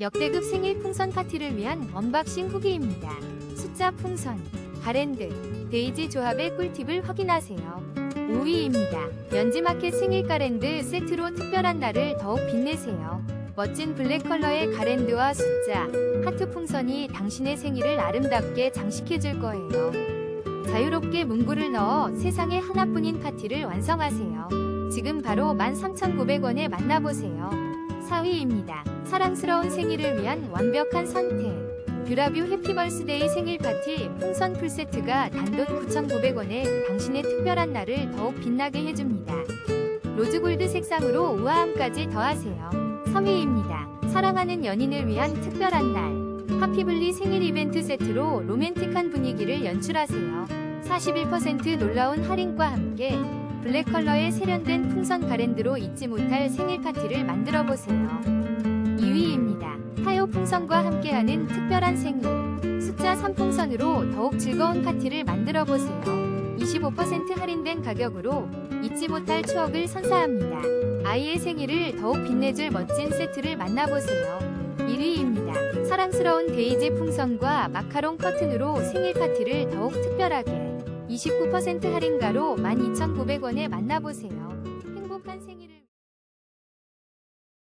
역대급 생일 풍선 파티를 위한 언박싱 후기입니다. 숫자 풍선, 가랜드, 데이지 조합의 꿀팁을 확인하세요. 5위입니다. 연지마켓 생일 가랜드 세트로 특별한 날을 더욱 빛내세요. 멋진 블랙 컬러의 가랜드와 숫자, 하트 풍선이 당신의 생일을 아름답게 장식해줄 거예요. 자유롭게 문구를 넣어 세상에 하나뿐인 파티를 완성하세요. 지금 바로 13,900원에 만나보세요. 4위입니다. 사랑스러운 생일을 위한 완벽한 선택. 뷰라뷰 해피벌스데이 생일 파티 풍선 풀세트가 단돈 9,900원에 당신의 특별한 날을 더욱 빛나게 해줍니다. 로즈골드 색상으로 우아함까지 더하세요. 3위입니다. 사랑하는 연인을 위한 특별한 날. 하피블리 생일 이벤트 세트로 로맨틱한 분위기를 연출하세요. 41% 놀라운 할인과 함께 블랙 컬러의 세련된 풍선 가랜드로 잊지 못할 생일 파티를 만들어 보세요. 2위입니다. 타요 풍선과 함께하는 특별한 생일. 숫자 3 풍선으로 더욱 즐거운 파티를 만들어 보세요. 25% 할인된 가격으로 잊지 못할 추억을 선사합니다. 아이의 생일을 더욱 빛내줄 멋진 세트를 만나보세요. 1위입니다. 사랑스러운 데이지 풍선과 마카롱 커튼으로 생일 파티를 더욱 특별하게 29% 할인가로 12,900원에 만나보세요.